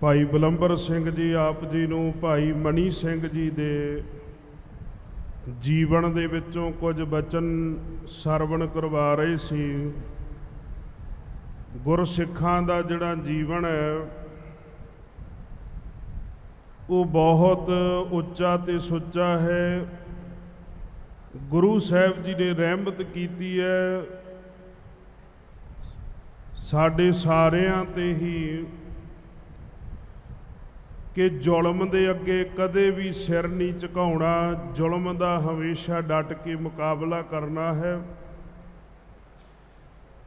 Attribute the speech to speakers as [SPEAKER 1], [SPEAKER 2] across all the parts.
[SPEAKER 1] ਭਾਈ ਬਲੰਬਰ ਸਿੰਘ ਜੀ ਆਪ ਜੀ ਨੂੰ, ਭਾਈ ਮਣੀ ਸਿੰਘ ਜੀ ਦੇ ਜੀਵਨ ਦੇ ਵਿੱਚੋਂ ਕੁਝ ਬਚਨ ਸਰਵਣ ਕਰਵਾ ਰਹੇ ਸੀ। ਗੁਰਸਿੱਖਾਂ ਦਾ ਜਿਹੜਾ ਜੀਵਨ ਹੈ, ਉਹ ਬਹੁਤ ਉੱਚਾ ਤੇ ਸੁੱਚਾ ਹੈ। ਗੁਰੂ ਸਾਹਿਬ ਜੀ ਨੇ ਰਹਿਮਤ ਕੀਤੀ ਹੈ। ਸਾਡੇ ਸਾਰਿਆਂ ਤੇ ਹੀ ਕਿ ਜ਼ੁਲਮ ਦੇ ਅੱਗੇ ਕਦੇ ਵੀ ਸਿਰ ਨਹੀਂ ਝੁਕਾਉਣਾ, ਜ਼ੁਲਮ ਦਾ ਹਮੇਸ਼ਾ ਡਟ ਕੇ ਮੁਕਾਬਲਾ ਕਰਨਾ ਹੈ।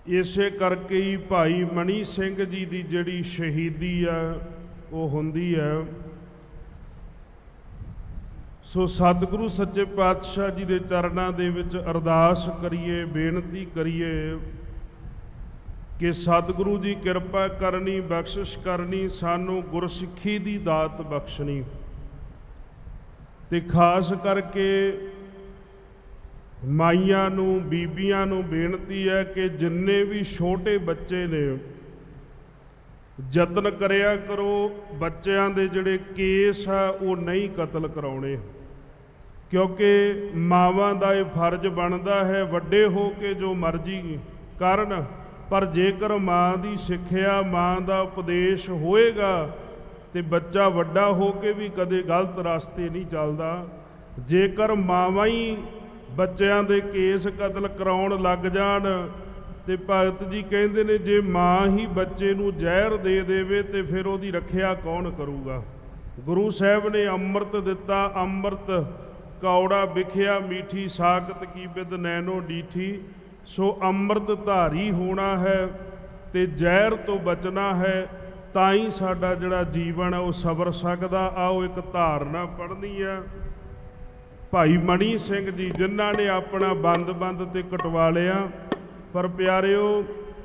[SPEAKER 1] ਇਸੇ ਕਰਕੇ ਹੀ ਭਾਈ ਮਣੀ ਸਿੰਘ ਜੀ ਦੀ ਜਿਹੜੀ ਸ਼ਹੀਦੀ ਆ, ਉਹ ਹੁੰਦੀ ਹੈ ਸੋ ਸਤਿਗੁਰੂ ਸੱਚੇ ਪਾਤਸ਼ਾਹ ਜੀ ਦੇ ਚਰਨਾਂ ਦੇ ਵਿੱਚ ਅਰਦਾਸ ਕਰੀਏ, ਬੇਨਤੀ ਕਰੀਏ ਕਿ ਸਤਿਗੁਰੂ ਜੀ ਕਿਰਪਾ ਕਰਨੀ, ਬਖਸ਼ਿਸ਼ ਕਰਨੀ, ਸਾਨੂੰ ਗੁਰਸਿੱਖੀ ਦੀ ਦਾਤ ਬਖਸ਼ਣੀ। ਤੇ ਖਾਸ ਕਰਕੇ ਮਾਈਆਂ ਨੂੰ, ਬੀਬੀਆਂ ਨੂੰ ਬੇਨਤੀ ਹੈ ਕਿ ਜਿੰਨੇ ਵੀ ਛੋਟੇ ਬੱਚੇ ਨੇ, ਯਤਨ ਕਰਿਆ ਕਰੋ, ਬੱਚਿਆਂ ਦੇ ਜਿਹੜੇ ਕੇਸ ਆ, ਉਹ ਨਹੀਂ ਕਤਲ ਕਰਾਉਣੇ। ਕਿਉਂਕਿ ਮਾਵਾਂ ਦਾ ਇਹ ਫਰਜ਼ ਬਣਦਾ ਹੈ, ਵੱਡੇ ਹੋ ਕੇ ਜੋ ਮਰਜ਼ੀ ਕਰਨ ਪਰ ਜੇਕਰ ਮਾਂ ਦੀ ਸਿੱਖਿਆ ਮਾਂ ਦਾ ਉਪਦੇਸ਼ ਹੋਏਗਾ ਤੇ ਬੱਚਾ ਵੱਡਾ ਹੋ ਕੇ ਵੀ ਕਦੇ ਗਲਤ ਰਸਤੇ ਨਹੀਂ ਚੱਲਦਾ, ਜੇਕਰ ਮਾਵਾਂ ਹੀ ਬੱਚਿਆਂ ਦੇ ਕੇਸ ਕਤਲ ਕਰਾਉਣ ਲੱਗ ਜਾਣ ਤੇ ਭਗਤ ਜੀ ਕਹਿੰਦੇ ਨੇ ਜੇ ਮਾਂ ਹੀ ਬੱਚੇ ਨੂੰ ਜ਼ਹਿਰ ਦੇ ਦੇਵੇ ਤੇ ਫਿਰ ਉਹਦੀ ਰੱਖਿਆ ਕੌਣ ਕਰੂਗਾ? ਗੁਰੂ ਸਾਹਿਬ ਨੇ ਅੰਮ੍ਰਿਤ ਦਿੱਤਾ, ਅੰਮ੍ਰਿਤ ਕੌੜਾ ਵਿਖਿਆ, ਮੀਠੀ ਸਾਖਤ ਕੀ ਬਿਦ ਨੈਣੋ ਡੀਠੀ। ਸੋ ਅੰਮ੍ਰਿਤ ਧਾਰੀ ਹੋਣਾ ਹੈ ਤੇ ਜ਼ਹਿਰ ਤੋਂ ਬਚਣਾ ਹੈ, ਤਾਂ ਹੀ ਸਾਡਾ ਜਿਹੜਾ ਜੀਵਨ ਹੈ ਉਹ ਸਬਰ ਸਕਦਾ। ਆਓ ਇੱਕ ਧਾਰਨਾ ਪੜ੍ਹਨੀ ਹੈ। ਭਾਈ ਮਣੀ ਸਿੰਘ ਜੀ, ਜਿਨ੍ਹਾਂ ਨੇ ਆਪਣਾ ਬੰਦ-ਬੰਦ ਤੇ ਕਟਵਾ ਲਿਆ, ਪਰ ਪਿਆਰਿਓ,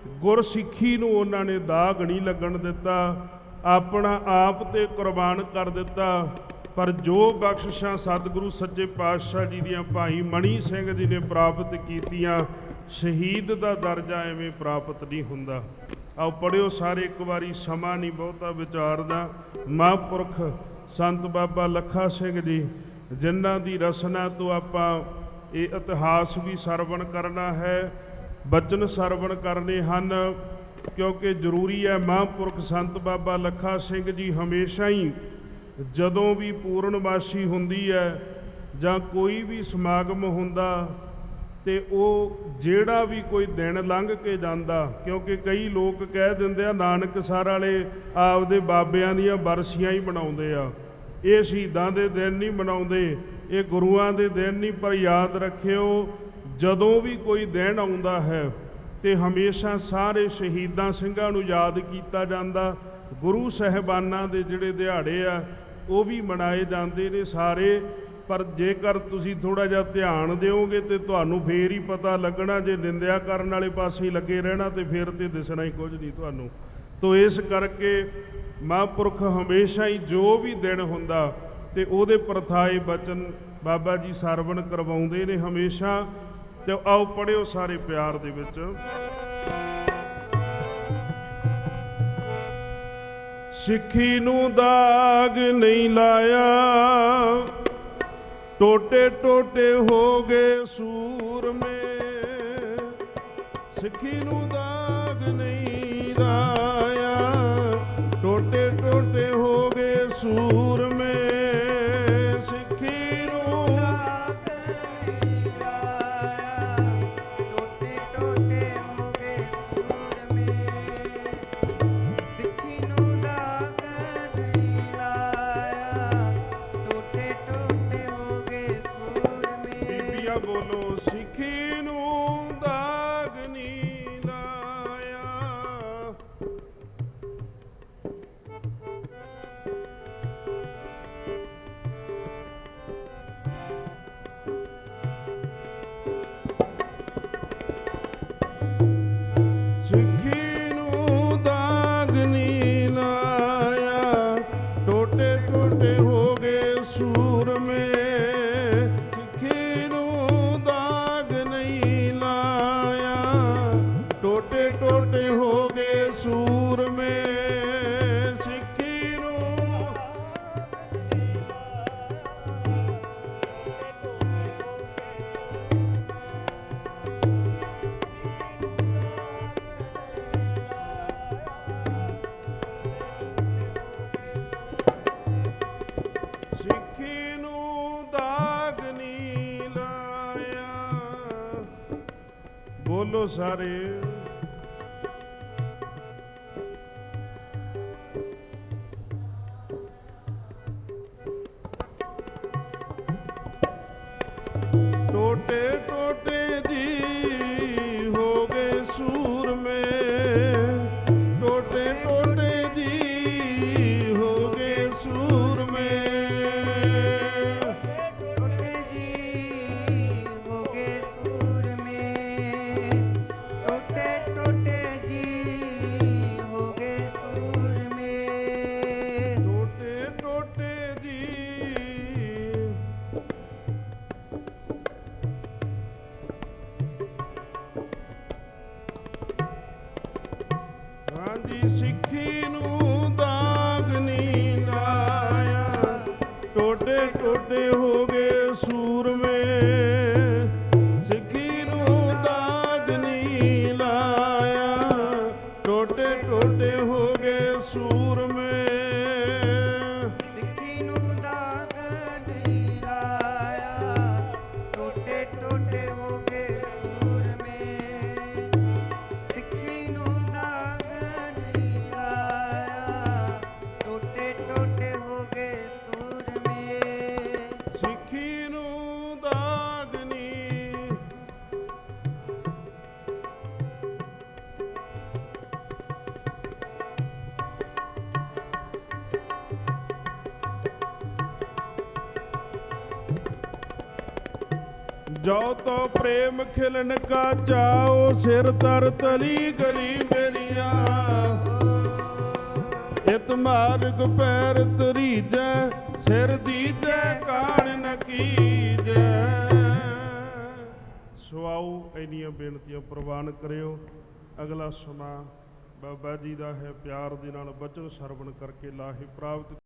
[SPEAKER 1] ਗੁਰਸਿੱਖੀ ਨੂੰ ਉਹਨਾਂ ਨੇ ਦਾਗ ਨਹੀਂ ਲੱਗਣ ਦਿੱਤਾ। ਆਪਣਾ ਆਪ ਤੇ ਕੁਰਬਾਨ ਕਰ ਦਿੱਤਾ। ਪਰ ਜੋ ਬਖਸ਼ਿਸ਼ਾਂ ਸਤਿਗੁਰੂ ਸੱਚੇ ਪਾਤਸ਼ਾਹ ਜੀ ਦੀਆਂ ਭਾਈ ਮਣੀ ਸਿੰਘ ਜੀ ਨੇ ਪ੍ਰਾਪਤ ਕੀਤੀਆਂ ਸ਼ਹੀਦ ਦਾ ਦਰਜਾ ਐਵੇਂ ਪ੍ਰਾਪਤ ਨਹੀਂ ਹੁੰਦਾ। ਆਓ ਪੜਿਓ ਸਾਰੇ ਇੱਕ ਵਾਰੀ, ਸਮਾਂ ਨਹੀਂ ਬਹੁਤਾ ਵਿਚਾਰ ਦਾ ਮਹਾਂਪੁਰਖ ਸੰਤ ਬਾਬਾ ਲੱਖਾ ਸਿੰਘ ਜੀ, ਜਿਨ੍ਹਾਂ ਦੀ ਰਸਨਾ ਤੋਂ ਆਪਾਂ ਇਹ ਇਤਿਹਾਸ ਵੀ ਸਰਵਣ ਕਰਨਾ ਹੈ, ਬਚਨ ਸਰਵਣ ਕਰਨੇ ਹਨ, ਕਿਉਂਕਿ ਜ਼ਰੂਰੀ ਹੈ ਮਹਾਂਪੁਰਖ ਸੰਤ ਬਾਬਾ ਲੱਖਾ ਸਿੰਘ ਜੀ ਹਮੇਸ਼ਾ ਹੀ ਜਦੋਂ ਵੀ ਪੂਰਨਮਾਸ਼ੀ ਹੁੰਦੀ ਹੈ ਜਾਂ ਕੋਈ ਵੀ ਸਮਾਗਮ ਹੁੰਦਾ ਤੇ ਉਹ ਜਿਹੜਾ ਵੀ ਕੋਈ ਦਿਨ ਲੰਘ ਕੇ ਜਾਂਦਾ, ਕਿਉਂਕਿ ਕਈ ਲੋਕ ਕਹਿ ਦਿੰਦੇ ਆ ਨਾਨਕਸਰ ਵਾਲੇ ਆਪਦੇ ਬਾਬਿਆਂ ਦੀਆਂ ਬਰਸੀਆਂ ਹੀ ਬਣਾਉਂਦੇ ਆ। ਇਹ ਸ਼ਹੀਦਾਂ ਦੇ ਦਿਨ ਨਹੀਂ ਮਨਾਉਂਦੇ, ਇਹ ਗੁਰੂਆਂ ਦੇ ਦਿਨ ਨਹੀਂ, ਪਰ ਯਾਦ ਰੱਖਿਓ, ਜਦੋਂ ਵੀ ਕੋਈ ਦਿਨ ਆਉਂਦਾ ਹੈ ਤੇ ਹਮੇਸ਼ਾ ਸਾਰੇ ਸ਼ਹੀਦਾਂ ਸਿੰਘਾਂ ਨੂੰ ਯਾਦ ਕੀਤਾ ਜਾਂਦਾ, ਗੁਰੂ ਸਹਿਬਾਨਾਂ ਦੇ ਜਿਹੜੇ ਦਿਹਾੜੇ ਆ, ਉਹ ਵੀ ਮਨਾਏ ਜਾਂਦੇ ਨੇ ਸਾਰੇ। ਪਰ ਜੇਕਰ ਤੁਸੀਂ ਥੋੜਾ ਜਿਹਾ ਧਿਆਨ ਦਿਓਗੇ ਤੇ ਤੁਹਾਨੂੰ ਫੇਰ ਹੀ ਪਤਾ ਲੱਗਣਾ, ਜੇ ਨਿੰਦਿਆ ਕਰਨ ਵਾਲੇ ਪਾਸੇ ਲੱਗੇ ਰਹਿਣਾ ਤੇ ਫੇਰ ਤੇ ਦਿਸਣਾ ਹੀ ਕੁਝ ਨਹੀਂ ਤੁਹਾਨੂੰ। ਤੋ ਇਸ ਕਰਕੇ ਮਹਾਂਪੁਰਖ ਹਮੇਸ਼ਾ ਹੀ ਜੋ ਵੀ ਦਿਨ ਹੁੰਦਾ ਤੇ ਉਹਦੇ ਪ੍ਰਥਾਏ ਬਚਨ ਬਾਬਾ ਜੀ ਸਰਵਣ ਕਰਵਾਉਂਦੇ ਨੇ ਹਮੇਸ਼ਾ। ਤੇ ਆਓ ਪੜਿਓ ਸਾਰੇ ਪਿਆਰ ਦੇ ਵਿੱਚ। ਸਿੱਖੀ ਨੂੰ ਦਾਗ ਨਹੀਂ ਲਾਇਆ। ਟੋਟੇ ਟੋਟੇ ਹੋ ਗਏ ਸੂਰਮੇ। ਸਿੱਖੀ ਨੂੰ ਦਾਗ ਨਹੀਂ ਲਾਇਆ Bolo Zareu. ਜੋ ਤੋ ਪ੍ਰੇਮ ਖਿਲਨ ਕਾ ਚਾਓ, ਸਿਰ ਤਰ ਤਲੀ ਗਲੀ ਮੇਰੀਆਂ। ਇਤ ਮਾਰਗ ਪੈਰ ਤਰੀਜੈ ਸਿਰ ਦੀਜੈ, ਕਾਣ ਨ ਕੀਜੈ। ਸਵਾਉ ਇੰਨੀਆਂ ਬੇਨਤੀਆਂ ਪ੍ਰਵਾਨ ਕਰਿਓ। ਅਗਲਾ ਸਮਾਂ ਬਾਬਾ ਜੀ ਦਾ ਹੈ, ਪਿਆਰ ਦੇ ਨਾਲ ਬਚਨ ਸਰਵਣ ਕਰਕੇ ਲਾਹੇ ਪ੍ਰਾਪਤ